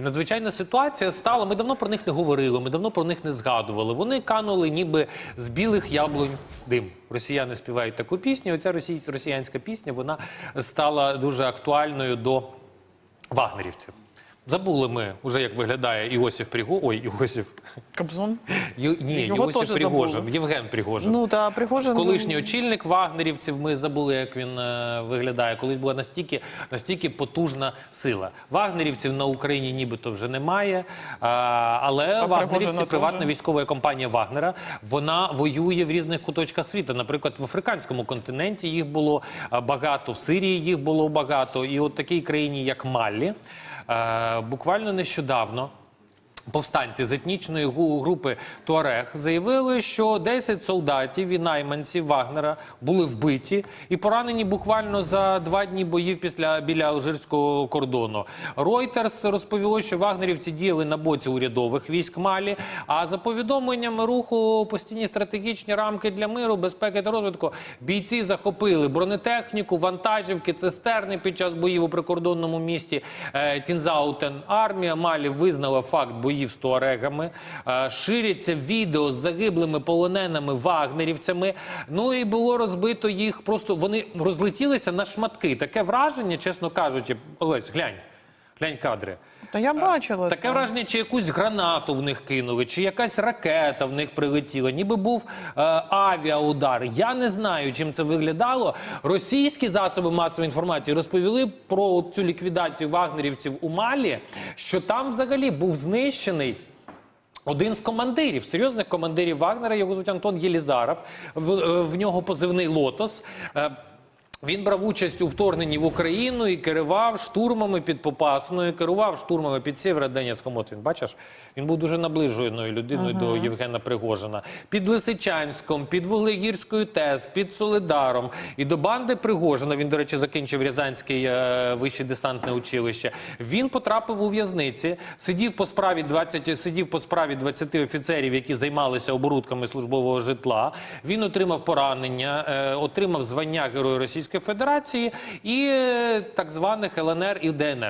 І надзвичайна ситуація стала. Ми давно про них не говорили, ми давно про них не згадували. Вони канули ніби з білих яблунь дим. Росіяни співають таку пісню. Оця росіянська пісня вона стала дуже актуальною до вагнерівців. Забули ми вже, як виглядає Іосиф Пригожин. Ой, Іосиф. Кобзон. Ю... Ні, Його Іосиф Пригожин, забули. Євген Пригожин. Ну та Пригожин. Колишній очільник вагнерівців, ми забули, як він е, виглядає. Колись була настільки, настільки потужна сила. Вагнерівців на Україні нібито вже немає. А, але вагнерівці, приватна військова компанія Вагнера, вона воює в різних куточках світу. Наприклад, в африканському континенті їх було багато, в Сирії їх було багато. І от такій країні, як Маллі, е, буквально нещодавно. Повстанці з етнічної групи Туарег заявили, що 10 солдатів і найманців Вагнера були вбиті і поранені буквально за два дні боїв після біля алжирського кордону. Reuters розповіло, що вагнерівці діяли на боці урядових військ Малі. А за повідомленнями руху постійні стратегічні рамки для миру, безпеки та розвитку бійці захопили бронетехніку, вантажівки, цистерни під час боїв у прикордонному місті е, Тінзаутен. Армія Малі визнала факт боїв з туарегами. Е, Ширяться відео з загиблими полоненими вагнерівцями. Ну і було розбито їх. Просто вони розлетілися на шматки. Таке враження, чесно кажучи, Олесь, глянь, глянь кадри. Та я бачила Таке це. враження, чи якусь гранату в них кинули, чи якась ракета в них прилетіла, ніби був е, авіаудар. Я не знаю, чим це виглядало. Російські засоби масової інформації розповіли про цю ліквідацію вагнерівців у Малі, що там взагалі був знищений. Один з командирів, серйозних командирів Вагнера, його звуть Антон Єлізаров. В, е, в нього позивний Лотос. Він брав участь у вторгненні в Україну і керував штурмами під Попасною, керував штурмами під Сєвєродонецьком. От він бачиш, він був дуже наближеною людиною до Євгена Пригожина. Під Лисичанськом, під Вуглегірською ТЕС, під Солидаром. І до банди Пригожина, він, до речі, закінчив Рязанське е, вище десантне училище. Він потрапив у в'язниці, сидів по справі 20, сидів по справі 20 офіцерів, які займалися оборудками службового житла. Він отримав поранення, е, отримав звання Героя Російської Федерації і е, так званих ЛНР і ДНР.